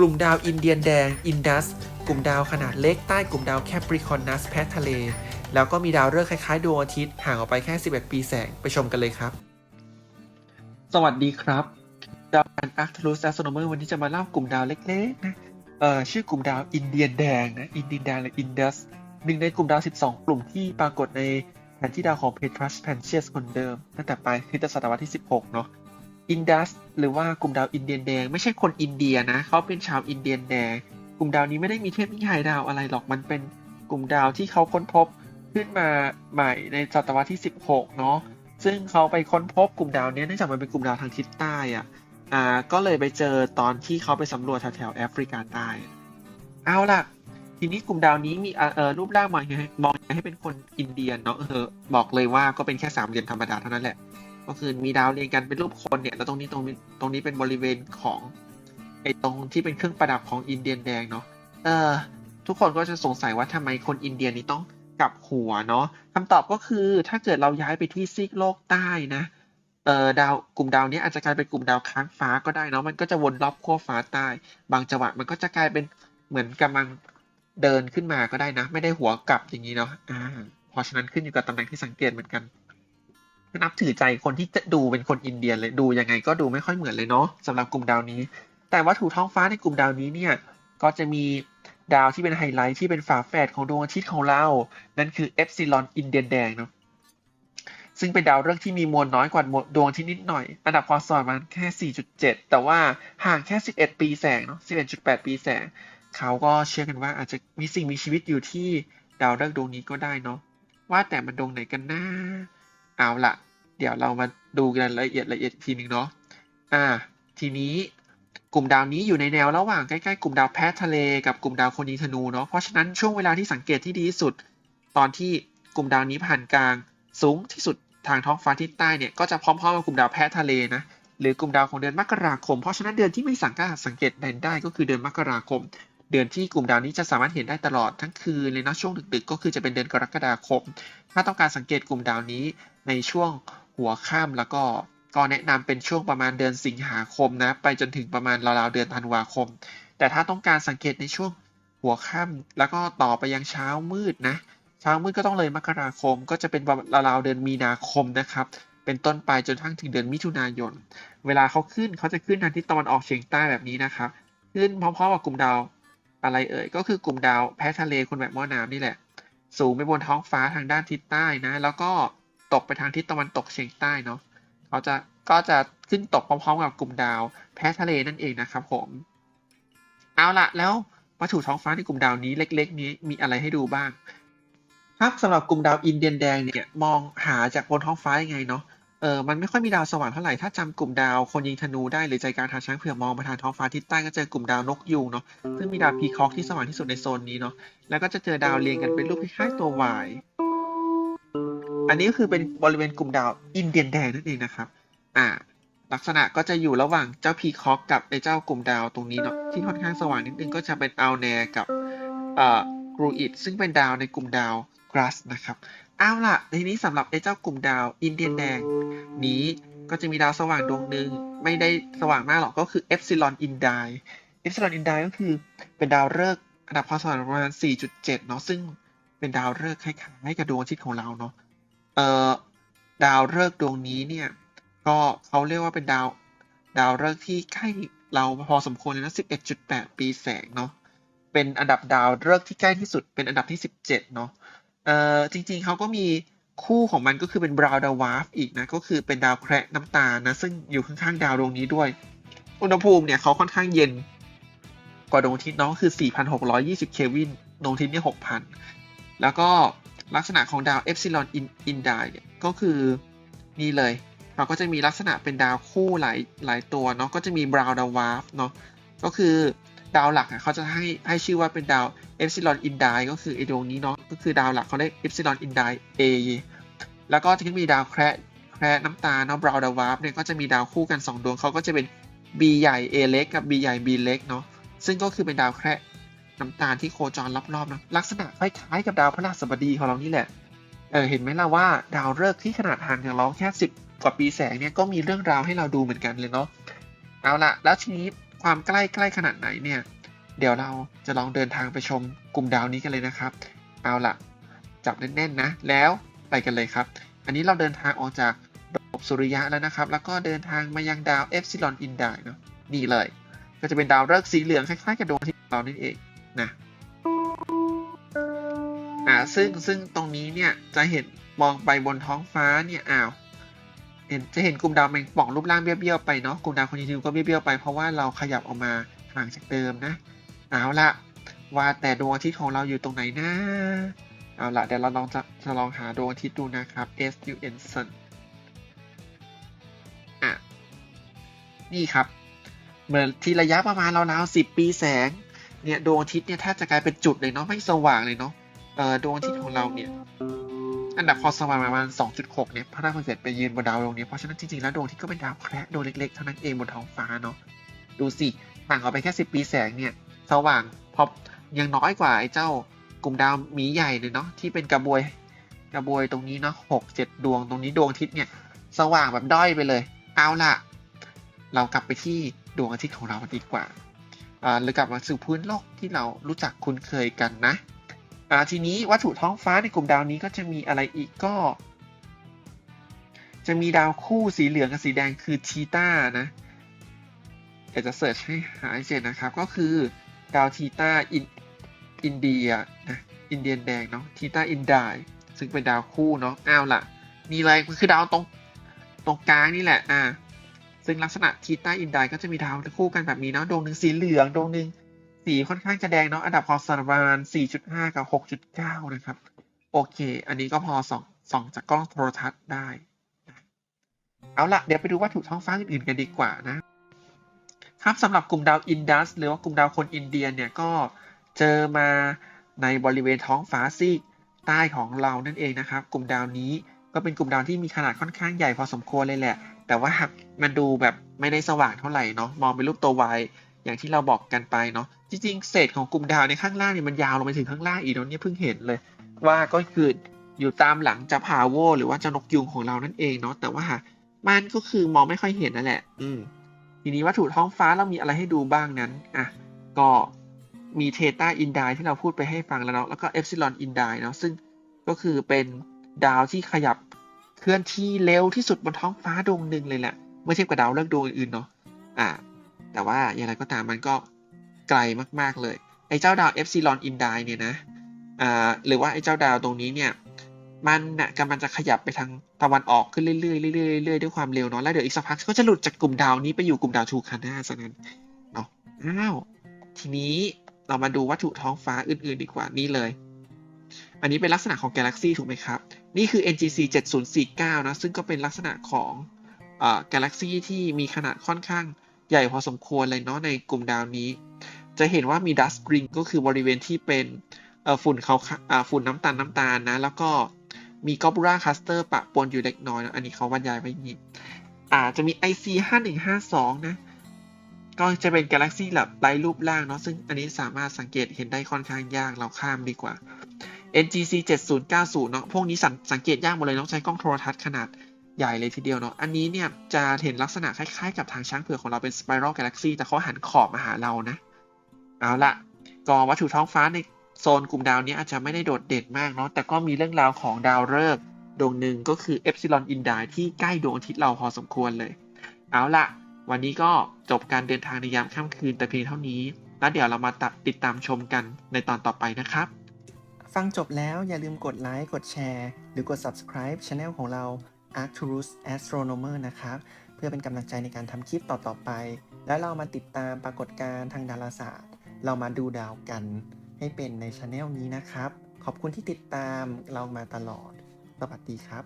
กลุ่มดาวอินเดียนแดงอินดัสกลุ่มดาวขนาดเล็กใต้กลุ่มดาวแคปริคอนนัสแพททะเล แล้วก็มีดาวฤกษ์คล้ายๆดวงอาทิตย์ห่างออกไปแค่ 11 ปีแสงไปชมกันเลยครับ สวัสดีครับ ดาวอันอาร์ทรูสแอสโทรโนเมอร์วันนี้จะมาเล่ากลุ่มดาวเล็กๆนะเอ่อชื่อกลุ่มดาวอินเดียนแดงนะอินเดียนแดงหรืออินดัสหนึ่งในกลุ่มดาว 12 กลุ่มที่ปรากฏในแผนที่ดาวของเพทรัสแพนเชียสคนเดิมตั้งแต่ปลายคริสตศตวรรษที่ 16 เนาะ อินดัสหรือว่ากลุ่มดาวอินเดียนแดง ไม่ใช่คนอินเดียนะเขาเป็นชาวอินเดียนแดง กลุ่มดาวนี้ไม่ได้มีเทพนิยายดาวอะไรหรอกมันเป็นกลุ่มดาวที่เขาค้นพบขึ้นมาใหม่ในศตวรรษที่ 16 เนาะซึ่งเขาไปค้นพบกลุ่มดาวนี้เนื่องจากมันเป็นกลุ่มดาวทางทิศใต้อะอ่าก็เลยไปเจอตอนที่เขาไปสำรวจแถวแอฟริกาใต้เอาล่ะทีนี้กลุ่มดาวนี้มีอ่าเออรูปร่างมองยังไงมองยังไงให้เป็นคนอินเดียนเนาะเออบอกเลยว่าก็เป็นแค่สามเหลี่ยมธรรมดาเท่านั้นแหละ ก็คือมีดาวเรียงกันเป็นรูปคนเนี่ยแล้วตรงนี้ตรงนี้ตรงนี้เป็นบริเวณของไอ้ตรงที่เป็นเครื่องประดับของอินเดียนแดงเนาะเออทุกคนก็จะสงสัยว่าทำไมคนอินเดียนี้ต้องกลับหัวเนาะคำตอบก็คือถ้าเกิดเราย้ายไปที่ซีกโลกใต้นะเออดาวกลุ่มดาวนี้อาจจะกลายเป็นกลุ่มดาวค้างฟ้าก็ได้เนาะมันก็จะวนรอบขั้วฟ้าใต้ บางจังหวะมันก็จะกลายเป็นเหมือนกำลังเดินขึ้นมาก็ได้นะ ไม่ได้หัวกลับอย่างนี้เนาะอ่าเพราะฉะนั้นขึ้นอยู่กับตำแหน่งที่สังเกตเหมือนกัน นับถือใจคนที่จะดูเป็นคนอินเดียเลยดูยังไงก็ดูไม่ค่อยเหมือนเลยเนาะสำหรับกลุ่มดาวนี้ แต่วัตถุท้องฟ้าในกลุ่มดาวนี้เนี่ยก็จะมีดาวที่เป็นไฮไลท์ที่เป็นฝาแฝดของดวงอาทิตย์ของเรา นั่นคือเอฟซิลอนอินเดียนแดงเนาะซึ่งเป็นดาวฤกษ์ที่มีมวลน้อยกว่าดวงทิตย์นิดหน่อย อันดับความสว่างมันแค่ 4.7 แต่ว่าห่างแค่ 11 ปีแสงเนาะ 11.8 ปีแสง เขาก็เชื่อกันว่าอาจจะมีสิ่งมีชีวิตอยู่ที่ดาวฤกษ์ดวงนี้ก็ได้เนาะ ว่าแต่มันดวงไหนกันนะ เอาละเดี๋ยวเรามาดูกันละเอียดละเอียดทีหนึ่งเนาะอ่า ทีนี้กลุ่มดาวนี้อยู่ในแนวระหว่างใกล้ๆกลุ่มดาวแพททะเลกับกลุ่มดาวโคนีธนูเนาะเพราะฉะนั้นช่วงเวลาที่สังเกตที่ดีที่สุด ตอนที่กลุ่มดาวนี้ผ่านกลางสูงที่สุดทางท้องฟ้าทิศใต้เนี่ยก็จะพร้อมๆกับกลุ่มดาวแพททะเลนะหรือกลุ่มดาวของเดือนมกราคม เพราะฉะนั้นเดือนที่ไม่สังเกตสังเกตเด่นได้ก็คือเดือนมกราคม เดือนที่กลุ่มดาวนี้จะสามารถเห็นได้ตลอดทั้งคืนเลยนะช่วงดึกๆ ก็คือจะเป็นเดือนกรกฎาคม ถ้าต้องการสังเกตกลุ่มดาวนี้ในช่วงหัวค่ำแล้วก็ก็แนะนำเป็นช่วงประมาณเดือนสิงหาคมนะไปจนถึงประมาณราวๆเดือนธันวาคม แต่ถ้าต้องการสังเกตในช่วงหัวค่ำแล้วก็ต่อไปยังเช้ามืดนะ เช้ามืดก็ต้องเลยมกราคม ก็จะเป็นราวๆเดือนมีนาคมนะครับเป็นต้นไปจนทั้งถึงเดือนมิถุนายน เวลาเขาขึ้นเขาจะขึ้นทางทิศตะวันออกเฉียงใต้แบบนี้นะครับ ขึ้นพร้อมๆกับกลุ่มดาว อะไรเอ่ย ก็คือกลุ่มดาวแพททะเลคนแบบหม้อน้ำนี่แหละ สูงไปบนท้องฟ้าทางด้านทิศใต้นะ แล้วก็ตกไปทางทิศตะวันตกเฉียงใต้เนาะเขาจะก็จะขึ้นตกพร้อมๆกับกลุ่มดาวแพททะเลนั่นเองนะครับผม เอาละแล้ววัตถุท้องฟ้าในกลุ่มดาวนี้เล็ก ๆ นี้มีอะไรให้ดูบ้าง ครับสำหรับกลุ่มดาวอินเดียนแดงเนี่ยมองหาจากบนท้องฟ้ายังไงเนาะ เออมันไม่ค่อยมีดาวสว่างเท่าไหร่ ถ้าจำกลุ่มดาวคนยิงธนูได้หรือใจกลารทางช้างเผือกมองมาทางท้องฟ้าทิศใต้ก็เจอกลุ่มดาวนกยูงเนาะ ซึ่งมีดาวพีคอกที่สว่างที่สุดในโซนนี้เนาะ แล้วก็จะเจอดาวเรียงกันเป็นรูปคล้ายๆตัววาย อันนี้ก็คือเป็นบริเวณกลุ่มดาวอินเดียนแดงนั่นเองนะครับ อ่า ลักษณะก็จะอยู่ระหว่างเจ้าพีคอกกับไอ้เจ้ากลุ่มดาวตรงนี้เนาะ ที่ค่อนข้างสว่างนิดนึงก็จะเป็นอัลแนกับเอ่อกรูอิดซึ่งเป็นดาวในกลุ่มดาวกราสนะครับ เอาล่ะ ทีนี้สำหรับไอ้เจ้ากลุ่มดาวอินเดียนแดง นี้ก็จะมีดาวสว่างดวงหนึ่งไม่ได้สว่างมากหรอกก็คือเอฟซิลอนอินไดเอฟซิลอนอินไดก็คือเป็นดาวฤกษ์อันดับความสว่างประมาณ 4.7 เนาะซึ่งเป็นดาวฤกษ์คล้ายๆกับดวงอาทิตย์ของเราเนาะเอ่อดาวฤกษ์ดวงนี้เนี่ย ก็เขาเรียกว่าเป็นดาวดาวฤกษ์ที่ใกล้เราพอสมควรเลยนะ 11.8 ปีแสงเนาะเป็นอันดับดาวฤกษ์ที่ใกล้ที่สุดเป็นอันดับที่ 17 เนาะ เอ่อจริงๆเขาก็มีคู่ของมันก็คือเป็นบราวน์ดาวาร์ฟอีกนะ ก็คือเป็นดาวแคระน้ำตาลนะ ซึ่งอยู่ข้างๆดาวดวงนี้ด้วย อุณหภูมิเนี่ยเขาค่อนข้างเย็นกว่าดวงอาทิตย์น้องคือ 4,620 เควินดวงอาทิตย์เนี่ย 6,000 แล้วก็ลักษณะของดาวเอฟซิลอนอินอินไดเนี่ยก็คือนี่เลย เราก็จะมีลักษณะเป็นดาวคู่หลายหลายตัวเนาะก็จะมีบราวน์ดาวาร์ฟเนาะก็คือ ดาวหลักเขาจะให้ให้ชื่อว่าเป็นดาวเอฟซิลอนอินไดก็คือไอดวงนี้เนาะก็คือดาวหลักเขาเรียกเอฟซิลอนอินไดเอแล้วก็จะมีดาวแคระแคระน้ำตาเนาะบราวน์ดาวาร์ฟเนี่ยก็จะมีดาวคู่กัน 2 ดวงเขาก็จะเป็น B ใหญ่ A เล็กกับ B ใหญ่ B เล็กเนาะซึ่งก็คือเป็นดาวแคระน้ำตาลที่โคจรรอบๆนะลักษณะคล้ายๆกับดาวพฤหัสบดีของเรานี่แหละเออเห็นไหมล่ะว่าดาวฤกษ์ที่ขนาดห่างจากเราแค่ 10 กว่าปีแสงเนี่ยก็มีเรื่องราวให้เราดูเหมือนกันเลยเนาะเอาละแล้วทีนี้ ความใกล้ใกล้ขนาดไหนเนี่ย เดี๋ยวเราจะลองเดินทางไปชมกลุ่มดาวนี้กันเลยนะครับ เอาล่ะจับแน่นๆนะ แล้วไปกันเลยครับ อันนี้เราเดินทางออกจากระบบสุริยะแล้วนะครับ แล้วก็เดินทางมายังดาวเอฟซิลอนอินไดเนาะนี่เลย ก็จะเป็นดาวฤกษ์สีเหลืองคล้ายๆกับดวงอาทิตย์เรานี่เองนะอ่าซึ่งซึ่งตรงนี้เนี่ยจะเห็นมองไปบนท้องฟ้าเนี่ยอ้าว เห็นจะเห็นกลุ่มดาวแมงป่องรูปร่างเบี้ยวๆไปเนาะกลุ่มดาวคอนติเนียก็เบี้ยวๆไปเพราะว่าเราขยับออกมาห่างจากเดิมนะ เอาละว่าแต่ดวงอาทิตย์ของเราอยู่ตรงไหนนะ เอาละเดี๋ยวเราลองจะจะลองหาดวงอาทิตย์ดูนะครับ S U N Sun อะนี่ครับเหมือนทีระยะประมาณราวๆสิบปีแสงเนี่ยดวงอาทิตย์เนี่ยถ้าจะกลายเป็นจุดเลยเนาะไม่สว่างเลยเนาะเออดวงอาทิตย์ของเราเนี่ย อันดับความสว่างประมาณ 2.6 เนี่ยพระราหูเสร็จไปยืนบนดาวดวงนี้ เพราะฉะนั้นจริงๆ แล้วดวงทิตย์ก็เป็นดาวแคระดวงเล็กๆ เท่านั้นเองบนท้องฟ้าเนาะ ดูสิ ห่างออกไปแค่ 10 ปีแสงเนี่ย สว่างพอยังน้อยกว่าไอ้เจ้ากลุ่มดาวหมีใหญ่เลยเนาะที่เป็นกระบวยกระบวยตรงนี้เนาะหกเจ็ดดวงตรงนี้ดวงอาทิตย์เนี่ย สว่างแบบด้อยไปเลย เอาล่ะ เรากลับไปที่ดวงอาทิตย์ของเราดีกว่าอ่าหรือกลับมาสู่พื้นโลกที่เรารู้จักคุ้นเคยกันนะ อ่าทีนี้วัตถุท้องฟ้าในกลุ่มดาวนี้ก็จะมีอะไรอีกก็ จะมีดาวคู่สีเหลืองกับสีแดงคือทีต้านะเดี๋ยวจะเสิร์ชให้หาให้เจนนะครับ ก็คือดาวทีต้าอินอินเดียนะอินเดียนแดงเนาะทีต้าอินไดซึ่งเป็นดาวคู่เนาะอ้าวล่ะนี่เลยมันคือดาวตรงตรงกลางนี่แหละอ่าซึ่งลักษณะทีต้าอินไดก็จะมีดาวคู่กันแบบนี้เนาะดวงหนึ่งสีเหลืองดวงหนึ่ง สีค่อนข้างจะแดงเนาะอันดับความสว่างประมาณ4.5 กับ 6.9 นะครับ โอเค อันนี้ก็พอส่องส่องจากกล้องโทรทัศน์ได้ เอาละเดี๋ยวไปดูวัตถุท้องฟ้าอื่นๆกันดีกว่านะ ครับสำหรับกลุ่มดาวอินดัสหรือว่ากลุ่มดาวคนอินเดียเนี่ยก็เจอมาในบริเวณท้องฟ้าซีกใต้ของเรานั่นเองนะครับ กลุ่มดาวนี้ก็เป็นกลุ่มดาวที่มีขนาดค่อนข้างใหญ่พอสมควรเลยแหละ แต่ว่ามันดูแบบไม่ได้สว่างเท่าไหร่เนาะมองเป็นรูปตัววายอย่างที่เราบอกกันไปเนาะ จริงๆเศษของกลุ่มดาวในข้างล่างเนี่ยมันยาวลงไปถึงข้างล่างอีกเนาะเนี่ยเพิ่งเห็นเลย ว่าก็คืออยู่ตามหลังจะพาโวหรือว่าเจะนกยุงของเรานั่นเองเนาะแต่ว่ามันก็คือมองไม่ค่อยเห็นนั่นแหละ อืมทีนี้วัตถุท้องฟ้าเรามีอะไรให้ดูบ้างนั้นอะก็มีเทตาอินไดที่เราพูดไปให้ฟังแล้วเนาะแล้วก็เอฟซิลอนอินไดเนาะซึ่งก็คือเป็นดาวที่ขยับเคลื่อนที่เร็วที่สุดบนท้องฟ้าดวงหนึ่งเลยแหละเมื่อเทียบกับดาวฤกษ์ดวงอื่นๆเนาะอ่า แต่ว่าอย่างไรก็ตามมันก็ ไกลมากๆเลย ไอ้เจ้าดาวเอฟซิลอนอินไดเนี่ยนะอ่าหรือว่าไอ้เจ้าดาวตรงนี้เนี่ยมันนะกำลังจะขยับไปทางตะวันออกขึ้นเรื่อยๆเรื่อยๆเรื่อยๆด้วยความเร็วเนาะแล้วเดี๋ยวอีกสักพักก็จะหลุดจากกลุ่มดาวนี้ไปอยู่กลุ่มดาวทูคาน่าซะงั้นเนาะอ้าวทีนี้เรามาดูวัตถุท้องฟ้าอื่นๆดีกว่านี่เลย อันนี้เป็นลักษณะของกาแล็กซีถูกไหมครับ นี่คือ NGC 7049นะซึ่งก็เป็นลักษณะของกาแล็กซีที่มีขนาดค่อนข้างใหญ่พอสมควรเลยเนาะในกลุ่มดาวนี้ จะเห็นว่ามีดัสกริงก็คือบริเวณที่เป็นฝุ่นเขาฝุ่นน้ำตาลน้ำตาลนะ แล้วก็มีกอบูราคัสเตอร์ปะปนอยู่เล็กน้อยนะอันนี้เขาบรรยายไว้อย่างนี้อาจจะมี IC 5152 นะ ก็จะเป็นกาแล็กซี่แบบไร้รูปร่างเนาะซึ่งอันนี้สามารถสังเกตเห็นได้ค่อนข้างยากเราข้ามดีกว่า NGC 7090 เนาะพวกนี้สสังเกตยากหมดเลยต้องใช้กล้องโทรทัศน์ขนาดใหญ่เลยทีเดียวเนาะ อันนี้เนี่ยจะเห็นลักษณะคล้ายๆกับทางช้างเผือกของเราเป็น Spiral Galaxy แต่เขาหันขอบมาหาเรานะ เอาละก็วัตถุท้องฟ้าในโซนกลุ่มดาวนี้อาจจะไม่ได้โดดเด่นมากเนาะแต่ก็มีเรื่องราวของดาวฤกษ์ดวงหนึ่งก็คือเอ s ซิลอนอินไดที่ใกล้ดวงอาทิตย์เราพอสมควรเลย เอาละวันนี้ก็จบการเดินทางในยามค่ำคืนแต่เพียงเท่านี้ แล้วเดี๋ยวเรามาติดตามชมกันในตอนต่อไปนะครับ ฟังจบแล้วอย่าลืมกดไลค์กดแชร์ หรือกด subscribe Channel ของเรา Arcturus Astronomer นะครับ เพื่อเป็นกำลังใจในการทำคลิปต่อๆไป แล้วเรามาติดตามปรากฏการณ์ทางดาราศาสตร์ เรามาดูดาวกันให้เป็นในช anel นี้นะครับ ขอบคุณที่ติดตามเรามาตลอด สวัสดีครับ